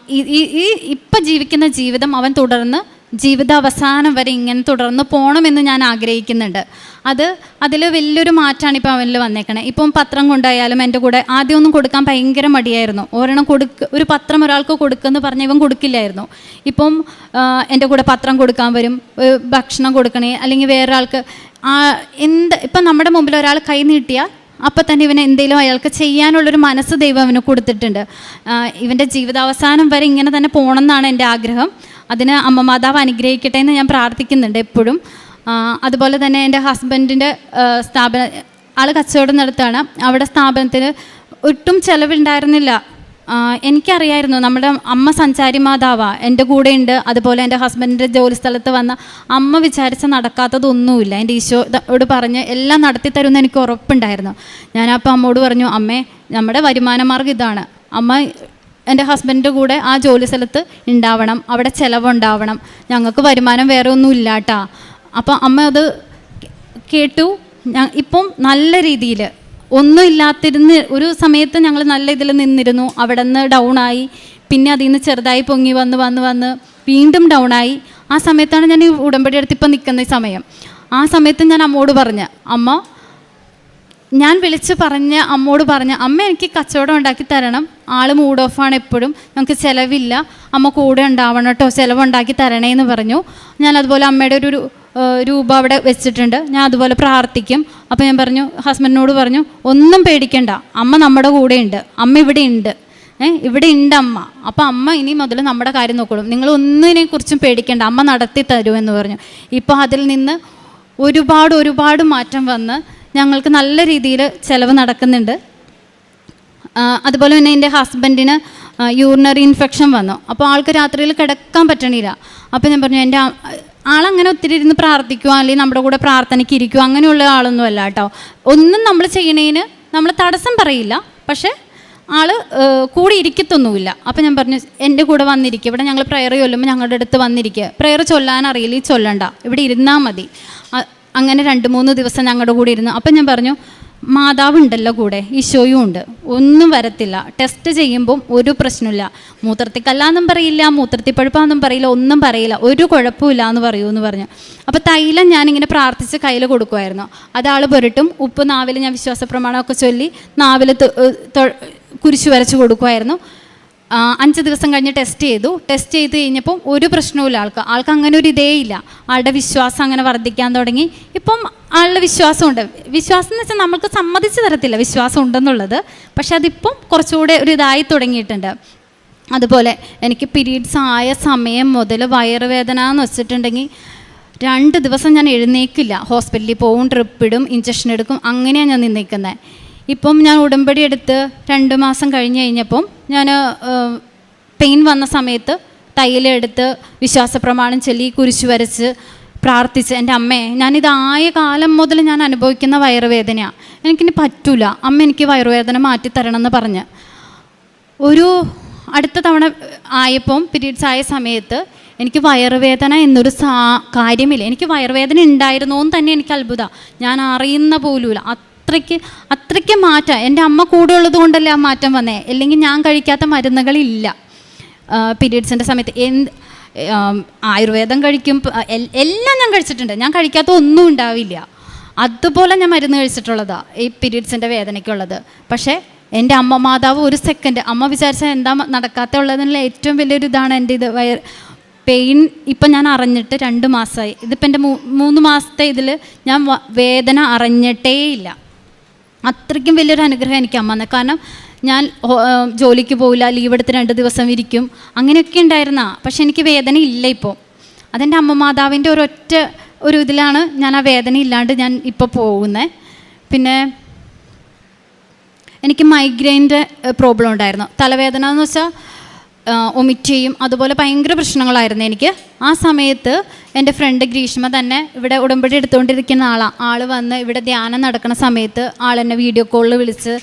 ഈ- ഇപ്പം ജീവിക്കുന്ന ജീവിതം അവൻ തുടർന്ന് ജീവിത അവസാനം വരെ ഇങ്ങനെ തുടർന്ന് പോകണമെന്ന് ഞാൻ ആഗ്രഹിക്കുന്നുണ്ട്. അത് അതിൽ വലിയൊരു മാറ്റമാണ് ഇപ്പോൾ അവനിൽ വന്നേക്കണേ. ഇപ്പം പത്രം കൊണ്ടായാലും എന്റെ കൂടെ ആദ്യമൊന്നും കൊടുക്കാൻ ഭയങ്കര മടിയായിരുന്നു. ഒരെണ്ണം കൊടുക്ക ഒരു പത്രം ഒരാൾക്ക് കൊടുക്കുമെന്ന് പറഞ്ഞ് ഇവൻ കൊടുക്കില്ലായിരുന്നു. ഇപ്പം എന്റെ കൂടെ പത്രം കൊടുക്കാൻ വരും ഭക്ഷണം കൊടുക്കണേ അല്ലെങ്കിൽ വേറൊരാൾക്ക് എന്ത് ഇപ്പം നമ്മുടെ മുമ്പിൽ ഒരാൾ കൈ നീട്ടിയാൽ അപ്പം തന്നെ ഇവന് എന്തെങ്കിലും അയാൾക്ക് ചെയ്യാനുള്ളൊരു മനസ്സ് ദൈവം അവന് കൊടുത്തിട്ടുണ്ട്. ഇവന്റെ ജീവിതാവസാനം വരെ ഇങ്ങനെ തന്നെ പോകണം എന്നാണ് എന്റെ ആഗ്രഹം. അതിന് അമ്മ മാതാവ് അനുഗ്രഹിക്കട്ടെ എന്ന് ഞാൻ പ്രാർത്ഥിക്കുന്നുണ്ട് എപ്പോഴും. അതുപോലെ തന്നെ എന്റെ ഹസ്ബൻഡിന്റെ സ്ഥാപന ആൾ കച്ചവടം നടത്താണ് അവിടെ സ്ഥാപനത്തിൽ ഒട്ടും ചിലവുണ്ടായിരുന്നില്ല. എനിക്കറിയായിരുന്നു നമ്മുടെ അമ്മ സഞ്ചാരി മാതാവാ എന്റെ കൂടെ ഉണ്ട് അതുപോലെ എന്റെ ഹസ്ബൻഡിന്റെ ജോലി സ്ഥലത്ത് വന്ന അമ്മ വിചാരിച്ച നടക്കാത്തതൊന്നുമില്ല. എന്റെ ഈശോയോട് പറഞ്ഞ് എല്ലാം നടത്തി തരുമെന്ന് എനിക്ക് ഉറപ്പുണ്ടായിരുന്നു. ഞാനപ്പോൾ അമ്മോട് പറഞ്ഞു അമ്മേ നമ്മുടെ വരുമാന മാർഗം ഇതാണ്. അമ്മ എന്റെ ഹസ്ബൻഡിന്റെ കൂടെ ആ ജോലി സ്ഥലത്ത് ഉണ്ടാവണം അവിടെ ചിലവുണ്ടാവണം. ഞങ്ങൾക്ക് വരുമാനം വേറെ ഒന്നും ഇല്ലാട്ടാ. അപ്പം അമ്മ അത് കേട്ടു. ഞാൻ ഇപ്പം നല്ല രീതിയിൽ ഒന്നും ഇല്ലാത്തിരുന്ന് ഒരു സമയത്ത് ഞങ്ങൾ നല്ല ഇതിൽ നിന്നിരുന്നു. അവിടെ നിന്ന് ആയി. പിന്നെ അതിൽ നിന്ന് ചെറുതായി പൊങ്ങി വന്ന് വന്ന് വന്ന് വീണ്ടും ഡൗൺ ആയി. ആ സമയത്താണ് ഞാൻ ഈ ഉടമ്പടി എടുത്ത് ഇപ്പം നിൽക്കുന്ന സമയം. ആ സമയത്ത് ഞാൻ അമ്മോട് പറഞ്ഞ അമ്മ ഞാൻ വിളിച്ച് പറഞ്ഞ അമ്മോട് പറഞ്ഞ അമ്മ എനിക്ക് കച്ചവടം ഉണ്ടാക്കി തരണം. ആൾ മൂഡ് ഓഫ് ആണ് എപ്പോഴും. നമുക്ക് ചിലവില്ല. അമ്മ കൂടെ ഉണ്ടാവണം കേട്ടോ ചിലവുണ്ടാക്കി തരണേ എന്ന് പറഞ്ഞു. ഞാൻ അതുപോലെ അമ്മയുടെ ഒരു രൂപ അവിടെ വെച്ചിട്ടുണ്ട്. ഞാൻ അതുപോലെ പ്രാർത്ഥിക്കും. അപ്പോൾ ഞാൻ പറഞ്ഞു ഹസ്ബൻഡിനോട് പറഞ്ഞു ഒന്നും പേടിക്കണ്ട. അമ്മ നമ്മുടെ കൂടെ ഉണ്ട് അമ്മ ഇവിടെ ഉണ്ട്. ഏ ഇവിടെ ഉണ്ട് അമ്മ. അപ്പം അമ്മ ഇനി മുതൽ നമ്മുടെ കാര്യം നോക്കുള്ളൂ നിങ്ങൾ ഒന്നിനെ കുറിച്ചും പേടിക്കേണ്ട. അമ്മ നടത്തി തരുമെന്ന് പറഞ്ഞു. ഇപ്പോൾ അതിൽ നിന്ന് ഒരുപാട് ഒരുപാട് മാറ്റം വന്ന് ഞങ്ങൾക്ക് നല്ല രീതിയിൽ ചിലവ് നടക്കുന്നുണ്ട്. അതുപോലെ തന്നെ എന്റെ ഹസ്ബൻഡിന് യൂറിനറി ഇൻഫെക്ഷൻ വന്നു. അപ്പോൾ ആൾക്ക് രാത്രിയിൽ കിടക്കാൻ പറ്റണില്ല. അപ്പോൾ ഞാൻ പറഞ്ഞു എന്റെ ആളങ്ങനെ ഒത്തിരി ഇരുന്ന് പ്രാർത്ഥിക്കുക അല്ലെങ്കിൽ നമ്മുടെ കൂടെ പ്രാർത്ഥനയ്ക്ക് ഇരിക്കുക അങ്ങനെയുള്ള ആളൊന്നും അല്ല കേട്ടോ. ഒന്നും നമ്മൾ ചെയ്യണേന് നമ്മൾ തടസ്സം പറയില്ല. പക്ഷേ ആൾ കൂടി ഇരിക്കത്തൊന്നുമില്ല. അപ്പം ഞാൻ പറഞ്ഞു എന്റെ കൂടെ വന്നിരിക്കുക ഇവിടെ ഞങ്ങൾ പ്രെയർ ചൊല്ലുമ്പോൾ ഞങ്ങളുടെ അടുത്ത് വന്നിരിക്കുക പ്രെയർ ചൊല്ലാൻ അറിയില്ല ചൊല്ലണ്ട. ഇവിടെ ഇരുന്നാൽ മതി. അങ്ങനെ രണ്ട് മൂന്ന് ദിവസം ഞങ്ങളുടെ കൂടെ ഇരുന്നു. അപ്പം ഞാൻ പറഞ്ഞു മാതാവ് ഉണ്ടല്ലോ കൂടെ ഈശോയും ഉണ്ട് ഒന്നും വരത്തില്ല. ടെസ്റ്റ് ചെയ്യുമ്പം ഒരു പ്രശ്നമില്ല. മൂത്രത്തിക്കല്ലാന്നും പറയില്ല മൂത്രത്തിപ്പഴുപ്പാന്നും പറയില്ല ഒന്നും പറയില്ല. ഒരു കുഴപ്പമില്ല എന്ന് പറയൂ എന്ന് പറഞ്ഞു. അപ്പോൾ തൈലം ഞാനിങ്ങനെ പ്രാർത്ഥിച്ച് കയ്യിൽ കൊടുക്കുമായിരുന്നു അതാൾ പുരട്ടും ഉപ്പ് നാവിൽ ഞാൻ വിശ്വാസ പ്രമാണമൊക്കെ ചൊല്ലി നാവിൽ കുരിശ് വരച്ച് കൊടുക്കുമായിരുന്നു അഞ്ച് ദിവസം കഴിഞ്ഞ് ടെസ്റ്റ് ചെയ്തു. ടെസ്റ്റ് ചെയ്ത് കഴിഞ്ഞപ്പോൾ ഒരു പ്രശ്നവുമില്ല ആൾക്ക്. ആൾക്ക് അങ്ങനെ ഒരു ഇതേ ഇല്ല ആളുടെ വിശ്വാസം അങ്ങനെ വർദ്ധിക്കാൻ തുടങ്ങി. ഇപ്പം ആളുടെ വിശ്വാസമുണ്ട്. വിശ്വാസം എന്ന് വെച്ചാൽ നമ്മൾക്ക് സമ്മതിച്ച് തരത്തില്ല വിശ്വാസം ഉണ്ടെന്നുള്ളത്. പക്ഷെ അതിപ്പം കുറച്ചുകൂടെ ഒരു ഇതായി തുടങ്ങിയിട്ടുണ്ട്. അതുപോലെ എനിക്ക് പീരീഡ്സ് ആയ സമയം മുതൽ വയറുവേദന എന്ന് വെച്ചിട്ടുണ്ടെങ്കിൽ രണ്ട് ദിവസം ഞാൻ എഴുന്നേക്കില്ല. ഹോസ്പിറ്റലിൽ പോവും ട്രിപ്പ് ഇടും ഇഞ്ചക്ഷൻ എടുക്കും. അങ്ങനെയാണ് ഞാൻ നിന്നേക്കുന്നത്. ഇപ്പം ഞാൻ ഉടമ്പടി എടുത്ത് രണ്ട് മാസം കഴിഞ്ഞ് കഴിഞ്ഞപ്പം ഞാൻ പെയിൻ വന്ന സമയത്ത് തയ്യലെടുത്ത് വിശ്വാസപ്രമാണം ചൊല്ലി കുരിശു വരച്ച് പ്രാർത്ഥിച്ച് എന്റെ അമ്മയെ. ഞാനിതായ കാലം മുതൽ ഞാൻ അനുഭവിക്കുന്ന വയറുവേദനയാണ് എനിക്കിനി പറ്റൂല. അമ്മ എനിക്ക് വയറുവേദന മാറ്റിത്തരണം എന്ന് പറഞ്ഞ്. ഒരു അടുത്ത തവണ ആയപ്പം പീരീഡ്സ് ആയ സമയത്ത് എനിക്ക് വയറുവേദന എന്നൊരു സാ കാര്യമില്ല. എനിക്ക് വയറുവേദന ഉണ്ടായിരുന്നോ എന്ന് തന്നെ എനിക്ക് അത്ഭുത. ഞാൻ അറിയുന്ന പോലുമില്ല. അത്രയ്ക്ക് അത്രയ്ക്ക് മാറ്റം. എന്റെ അമ്മ കൂടെ ഉള്ളത് കൊണ്ടല്ലേ ആ മാറ്റം വന്നേ. അല്ലെങ്കിൽ ഞാൻ കഴിക്കാത്ത മരുന്നുകളില്ല. പീരീഡ്സിന്റെ സമയത്ത് എന്ത് ആയുർവേദം കഴിക്കും എല്ലാം ഞാൻ കഴിച്ചിട്ടുണ്ട്. ഞാൻ കഴിക്കാത്ത ഒന്നും ഉണ്ടാവില്ല. അതുപോലെ ഞാൻ മരുന്ന് കഴിച്ചിട്ടുള്ളതാണ് ഈ പീരീഡ്സിന്റെ വേദനയ്ക്കുള്ളത്. പക്ഷേ എന്റെ അമ്മ മാതാവ് ഒരു സെക്കൻഡ് അമ്മ വിചാരിച്ചാൽ എന്താ നടക്കാത്ത ഉള്ളതിനുള്ള ഏറ്റവും വലിയൊരു ഇതാണ് എന്റെ ഇത് വയർ പെയിൻ ഇപ്പം ഞാൻ അറിഞ്ഞിട്ട് രണ്ട് മാസമായി. ഇതിപ്പോൾ എന്റെ മൂന്ന് മാസത്തെ ഇതിൽ ഞാൻ വേദന അറിഞ്ഞിട്ടേ ഇല്ല അത്രയ്ക്കും വലിയൊരു അനുഗ്രഹം എനിക്ക് അമ്മ കാരണം ഞാൻ ജോലിക്ക് പോവില്ല ലീവ് എടുത്ത് രണ്ട് ദിവസം ഇരിക്കും. അങ്ങനെയൊക്കെ ഉണ്ടായിരുന്ന. പക്ഷെ എനിക്ക് വേദന ഇല്ല ഇപ്പോൾ അതെന്റെ അമ്മ മാതാവിന്റെ ഒരൊറ്റ ഒരു ഇതിലാണ് ഞാൻ ആ വേദന ഇല്ലാണ്ട് ഞാൻ ഇപ്പോൾ പോകുന്നത് പിന്നെ എനിക്ക് മൈഗ്രെയിന്റെ പ്രോബ്ലം ഉണ്ടായിരുന്നു. തലവേദന എന്ന് വെച്ചാൽ ഒമിറ്റ് ചെയ്യും. അതുപോലെ ഭയങ്കര പ്രശ്നങ്ങളായിരുന്നു എനിക്ക്. ആ സമയത്ത് എന്റെ ഫ്രണ്ട് ഗ്രീഷ്മ തന്നെ ഇവിടെ ഉടമ്പടി എടുത്തുകൊണ്ടിരിക്കുന്ന ആളാണ് ആൾ വന്ന് ഇവിടെ ധ്യാനം നടക്കുന്ന സമയത്ത് ആൾ എന്നെ വീഡിയോ കോളിൽ വിളിച്ച്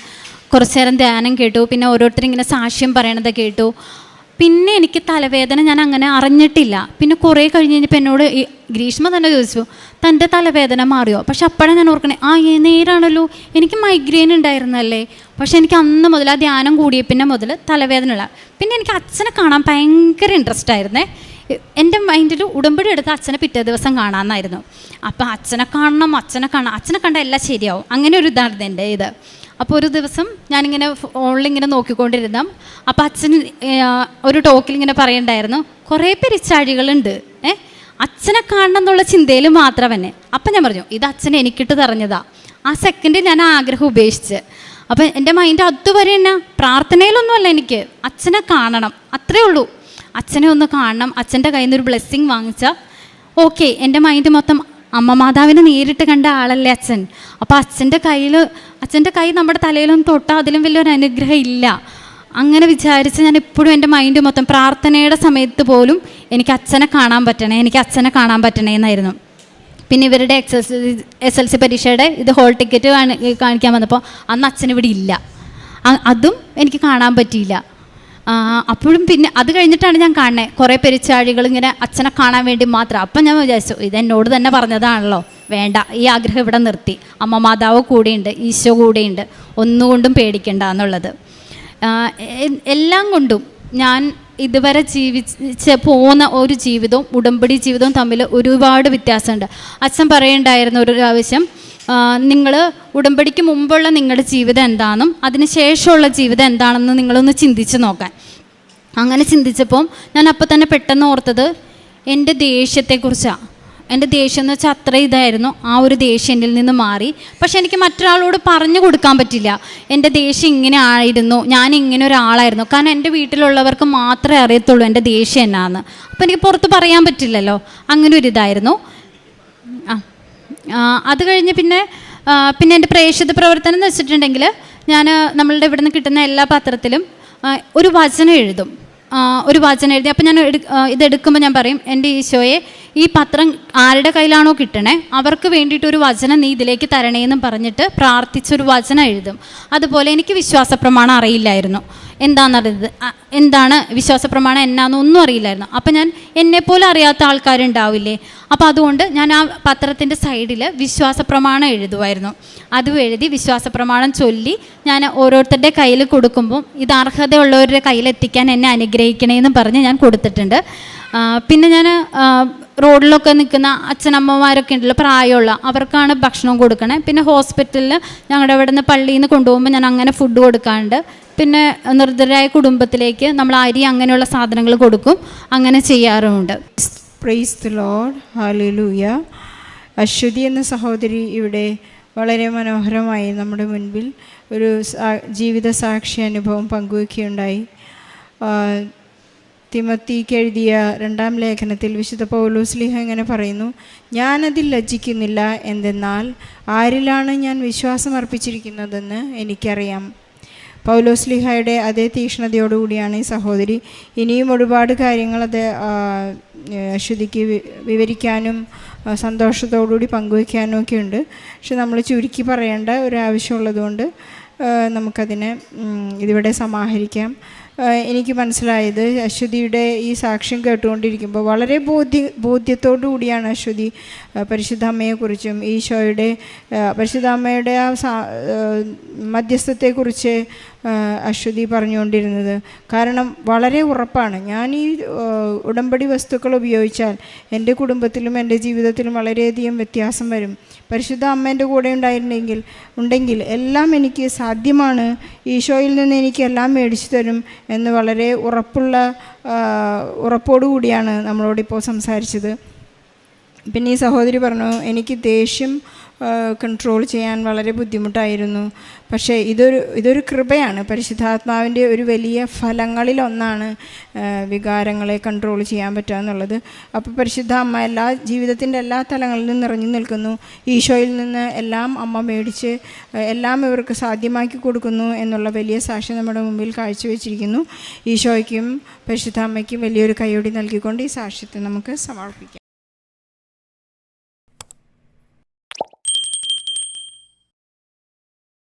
കുറച്ച് നേരം ധ്യാനം കേട്ടു. പിന്നെ ഓരോരുത്തർ ഇങ്ങനെ സാക്ഷ്യം പറയണത് കേട്ടു. പിന്നെ എനിക്ക് തലവേദന ഞാൻ അങ്ങനെ അറിഞ്ഞിട്ടില്ല. പിന്നെ കുറേ കഴിഞ്ഞ് കഴിഞ്ഞപ്പോൾ എന്നോട് ഗ്രീഷ്മ തന്നെ ചോദിച്ചു തന്റെ തലവേദന മാറിയോ? പക്ഷെ അപ്പോഴാണ് ഞാൻ ഓർക്കണേ ആ നേരാണല്ലോ എനിക്ക് മൈഗ്രെയിൻ ഉണ്ടായിരുന്നല്ലേ? പക്ഷെ എനിക്ക് അന്ന് മുതൽ ആ ധ്യാനം കൂടിയ പിന്നെ മുതൽ തലവേദന ഉള്ള. പിന്നെ എനിക്ക് അച്ഛനെ കാണാൻ ഭയങ്കര ഇൻട്രസ്റ്റ് ആയിരുന്നേ. എന്റെ മൈൻഡിൽ ഉടമ്പടി എടുത്ത് അച്ഛനെ പിറ്റേ ദിവസം കാണാമെന്നായിരുന്നു അപ്പോൾ അച്ഛനെ കാണണം അച്ഛനെ കാണാം അച്ഛനെ കണ്ടാൽ എല്ലാം ശരിയാവും. അങ്ങനെ ഒരു ഇതായിരുന്നു എന്റെ ഇത്. അപ്പോൾ ഒരു ദിവസം ഞാനിങ്ങനെ ഫോണിൽ ഇങ്ങനെ നോക്കിക്കൊണ്ടിരുന്ന അപ്പോൾ അച്ഛൻ ഒരു ടോക്കിൽ ഇങ്ങനെ പറയണ്ടായിരുന്നു കുറേ പെരിച്ചാഴികളുണ്ട്. അച്ഛനെ കാണണം എന്നുള്ള ചിന്തയിൽ മാത്രം തന്നെ അപ്പം ഞാൻ പറഞ്ഞു ഇത് അച്ഛൻ എനിക്കിട്ട് തറഞ്ഞതാ. ആ സെക്കൻഡിൽ ഞാൻ ആഗ്രഹം ഉപേക്ഷിച്ച്. അപ്പം എന്റെ മൈൻഡ് അതുവരെ തന്നെ പ്രാർത്ഥനയിലൊന്നുമല്ല എനിക്ക്. അച്ഛനെ കാണണം. അത്രേ ഉള്ളൂ. അച്ഛനെ ഒന്ന് കാണണം. അച്ഛന്റെ കയ്യിൽ നിന്ന് ഒരു ബ്ലെസ്സിങ് വാങ്ങിച്ചാൽ ഓക്കെ എന്റെ മൈൻഡ് മൊത്തം അമ്മ മാതാവിനെ നേരിട്ട് കണ്ട ആളല്ലേ അച്ഛൻ. അപ്പോൾ അച്ഛന്റെ കയ്യിൽ അച്ഛന്റെ കൈ നമ്മുടെ തലയിലൊന്നും തൊട്ടാൽ അതിലും വലിയൊരു അനുഗ്രഹം ഇല്ല. അങ്ങനെ വിചാരിച്ച് ഞാൻ എപ്പോഴും എന്റെ മൈൻഡ് മൊത്തം പ്രാർത്ഥനയുടെ സമയത്ത് പോലും എനിക്ക് അച്ഛനെ കാണാൻ പറ്റണേ എനിക്ക് അച്ഛനെ കാണാൻ പറ്റണേ എന്നായിരുന്നു. പിന്നെ ഇവരുടെ എക്സ് എസ് എസ് എൽ സി പരീക്ഷയുടെ ഇത് ഹോൾ ടിക്കറ്റ് കാണിക്കാൻ വന്നപ്പോൾ അന്ന് അച്ഛൻ ഇവിടെ ഇല്ല. അതും എനിക്ക് കാണാൻ പറ്റിയില്ല. അപ്പോഴും പിന്നെ അത് കഴിഞ്ഞിട്ടാണ് ഞാൻ കാണുന്നത് കുറേ പെരിച്ചാഴികൾ ഇങ്ങനെ അച്ഛനെ കാണാൻ വേണ്ടി മാത്രം. അപ്പം ഞാൻ വിചാരിച്ചു ഇത് എന്നോട് തന്നെ പറഞ്ഞതാണല്ലോ. വേണ്ട ഈ ആഗ്രഹം ഇവിടെ നിർത്തി. അമ്മ മാതാവ് കൂടെയുണ്ട് ഈശോ കൂടെയുണ്ട്. ഒന്നുകൊണ്ടും പേടിക്കണ്ട എന്നുള്ളത്. എല്ലാം കൊണ്ടും ഞാൻ ഇതുവരെ ജീവിച്ച് പോകുന്ന ഒരു ജീവിതവും ഉടമ്പടി ജീവിതവും തമ്മിൽ ഒരുപാട് വ്യത്യാസമുണ്ട്. അച്ഛൻ പറയേണ്ടായിരുന്ന ഒരു ആവശ്യം നിങ്ങൾ ഉടമ്പടിക്ക് മുമ്പുള്ള നിങ്ങളുടെ ജീവിതം എന്താണെന്നും അതിന് ശേഷമുള്ള ജീവിതം എന്താണെന്ന് നിങ്ങളൊന്ന് ചിന്തിച്ച് നോക്കാൻ. അങ്ങനെ ചിന്തിച്ചപ്പം ഞാൻ അപ്പോൾ തന്നെ പെട്ടെന്ന് ഓർത്തത് എന്റെ ദേഷ്യത്തെക്കുറിച്ചാണ് എന്റെ ദേഷ്യം എന്ന് വെച്ചാൽ അത്ര ഇതായിരുന്നു. ആ ഒരു ദേഷ്യം എന്നിൽ നിന്ന് മാറി. പക്ഷെ എനിക്ക് മറ്റൊരാളോട് പറഞ്ഞു കൊടുക്കാൻ പറ്റില്ല. എന്റെ ദേഷ്യം ഇങ്ങനെ ആയിരുന്നു. ഞാൻ ഇങ്ങനെ ഒരാളായിരുന്നു. കാരണം എന്റെ വീട്ടിലുള്ളവർക്ക് മാത്രമേ അറിയത്തുള്ളൂ എന്റെ ദേഷ്യം എന്നാന്ന്. അപ്പോൾ എനിക്ക് പുറത്ത് പറയാൻ പറ്റില്ലല്ലോ. അങ്ങനെ ഒരു ഇതായിരുന്നു. ആ അത് കഴിഞ്ഞ് പിന്നെ പിന്നെ എന്റെ പ്രേക്ഷിത പ്രവർത്തനം എന്ന് വെച്ചിട്ടുണ്ടെങ്കിൽ ഞാൻ നമ്മളുടെ ഇവിടുന്ന് കിട്ടുന്ന എല്ലാ പത്രത്തിലും ഒരു വചനം എഴുതും. ഒരു വചനം എഴുതി. അപ്പം ഞാൻ ഇതെടുക്കുമ്പോൾ ഞാൻ പറയും എന്റെ ഈശോയെ ഈ പത്രം ആരുടെ കയ്യിലാണോ കിട്ടണേ അവർക്ക് വേണ്ടിയിട്ട് ഒരു വചനം നീ ഇതിലേക്ക് തരണേന്നും പറഞ്ഞിട്ട് പ്രാർത്ഥിച്ചൊരു വചനം എഴുതും. അതുപോലെ എനിക്ക് വിശ്വാസ പ്രമാണം അറിയില്ലായിരുന്നു. എന്താണെന്നറിയത് അ- എന്താണ് വിശ്വാസ പ്രമാണം എന്നാന്ന് ഒന്നും അറിയില്ലായിരുന്നു. അപ്പം ഞാൻ എന്നെപ്പോലെ അറിയാത്ത ആൾക്കാരുണ്ടാവില്ലേ? അപ്പോൾ അതുകൊണ്ട് ഞാൻ ആ പത്രത്തിന്റെ സൈഡിൽ വിശ്വാസ പ്രമാണം എഴുതുമായിരുന്നു അതും എഴുതി വിശ്വാസ പ്രമാണം ചൊല്ലി ഞാൻ ഓരോരുത്തരുടെ കയ്യിൽ കൊടുക്കുമ്പോൾ ഇത് അർഹതയുള്ളവരുടെ കയ്യിലെത്തിക്കാൻ എന്നെ അനുഗ്രഹിക്കണേന്ന് പറഞ്ഞ് ഞാൻ കൊടുത്തിട്ടുണ്ട്. പിന്നെ ഞാൻ റോഡിലൊക്കെ നിൽക്കുന്ന അച്ഛനമ്മമാരൊക്കെ ഉണ്ടല്ലോ പ്രായമുള്ള അവർക്കാണ് ഭക്ഷണം കൊടുക്കണേ. പിന്നെ ഹോസ്പിറ്റലിൽ ഞങ്ങളുടെ ഇവിടെ നിന്ന് പള്ളിയിൽ നിന്ന് കൊണ്ടുപോകുമ്പോൾ ഞാൻ അങ്ങനെ ഫുഡ് കൊടുക്കാറുണ്ട്. പിന്നെ നിർദ്ധരായ കുടുംബത്തിലേക്ക് നമ്മൾ അരി അങ്ങനെയുള്ള സാധനങ്ങൾ കൊടുക്കും അങ്ങനെ ചെയ്യാറുമുണ്ട്. പ്രൈസ് അശ്വതി എന്ന സഹോദരി ഇവിടെ വളരെ മനോഹരമായി നമ്മുടെ മുൻപിൽ ഒരു ജീവിത സാക്ഷി അനുഭവം പങ്കുവയ്ക്കുകയുണ്ടായി തിമത്തിക്ക് എഴുതിയ രണ്ടാം ലേഖനത്തിൽ വിശുദ്ധ പൗലോസ്ലിഹ ഇങ്ങനെ പറയുന്നു ഞാനതിൽ ലജ്ജിക്കുന്നില്ല. എന്തെന്നാൽ ആരിലാണ് ഞാൻ വിശ്വാസം അർപ്പിച്ചിരിക്കുന്നതെന്ന് എനിക്കറിയാം. പൗലോസ് പൗലോസ്ലിഹയുടെ അതേ തീക്ഷ്ണതയോടുകൂടിയാണ് ഈ സഹോദരി. ഇനിയും ഒരുപാട് കാര്യങ്ങൾ അത് അശ്വതിക്ക് വിവരിക്കാനും സന്തോഷത്തോടുകൂടി പങ്കുവയ്ക്കാനും ഒക്കെ ഉണ്ട്. പക്ഷെ നമ്മൾ ചുരുക്കി പറയേണ്ട ഒരു ആവശ്യമുള്ളതുകൊണ്ട് നമുക്കതിനെ ഇതിവിടെ സമാഹരിക്കാം. എനിക്ക് മനസ്സിലായത് അശ്വതിയുടെ ഈ സാക്ഷ്യം കേട്ടുകൊണ്ടിരിക്കുമ്പോൾ വളരെ ബോധ്യ ബോധ്യത്തോടു കൂടിയാണ് അശ്വതി പരിശുദ്ധാമ്മയെക്കുറിച്ചും ഈശോയുടെ പരിശുദ്ധാമ്മയുടെ ആ മധ്യസ്ഥത്തെക്കുറിച്ച് അശ്വതി പറഞ്ഞുകൊണ്ടിരുന്നത്. കാരണം വളരെ ഉറപ്പാണ്. ഞാൻ ഈ ഉടമ്പടി വസ്തുക്കൾ ഉപയോഗിച്ചാൽ എന്റെ കുടുംബത്തിലും എന്റെ ജീവിതത്തിലും വളരെയധികം വ്യത്യാസം വരും. പരിശുദ്ധ അമ്മേന്റെ കൂടെ ഉണ്ടായിരുന്നെങ്കിൽ ഉണ്ടെങ്കിൽ എല്ലാം എനിക്ക് സാധ്യമാണ്. ഈശോയിൽ നിന്ന് എനിക്ക് എല്ലാം മേടിച്ചു തരും എന്ന് വളരെ ഉറപ്പുള്ള ഉറപ്പോടു കൂടിയാണ് നമ്മളോടിപ്പോൾ സംസാരിച്ചത്. പിന്നെ ഈ സഹോദരി പറഞ്ഞു എനിക്ക് ദേഷ്യം കൺട്രോൾ ചെയ്യാൻ വളരെ ബുദ്ധിമുട്ടായിരുന്നു. പക്ഷേ ഇതൊരു ഇതൊരു കൃപയാണ്. പരിശുദ്ധാത്മാവിന്റെ ഒരു വലിയ ഫലങ്ങളിലൊന്നാണ് വികാരങ്ങളെ കൺട്രോൾ ചെയ്യാൻ പറ്റുക എന്നുള്ളത്. അപ്പോൾ പരിശുദ്ധ അമ്മ എല്ലാ ജീവിതത്തിന്റെ എല്ലാ തലങ്ങളിൽ നിന്നും നിറഞ്ഞു നിൽക്കുന്നു. ഈശോയിൽ നിന്ന് എല്ലാം അമ്മ മേടിച്ച് എല്ലാം ഇവർക്ക് സാധ്യമാക്കി കൊടുക്കുന്നു എന്നുള്ള വലിയ സാക്ഷി നമ്മുടെ മുമ്പിൽ കാഴ്ചവെച്ചിരിക്കുന്നു. ഈശോയ്ക്കും പരിശുദ്ധ അമ്മയ്ക്കും വലിയൊരു കൈയോടി നൽകിക്കൊണ്ട് ഈ സാക്ഷ്യത്തെ നമുക്ക് സമർപ്പിക്കാം.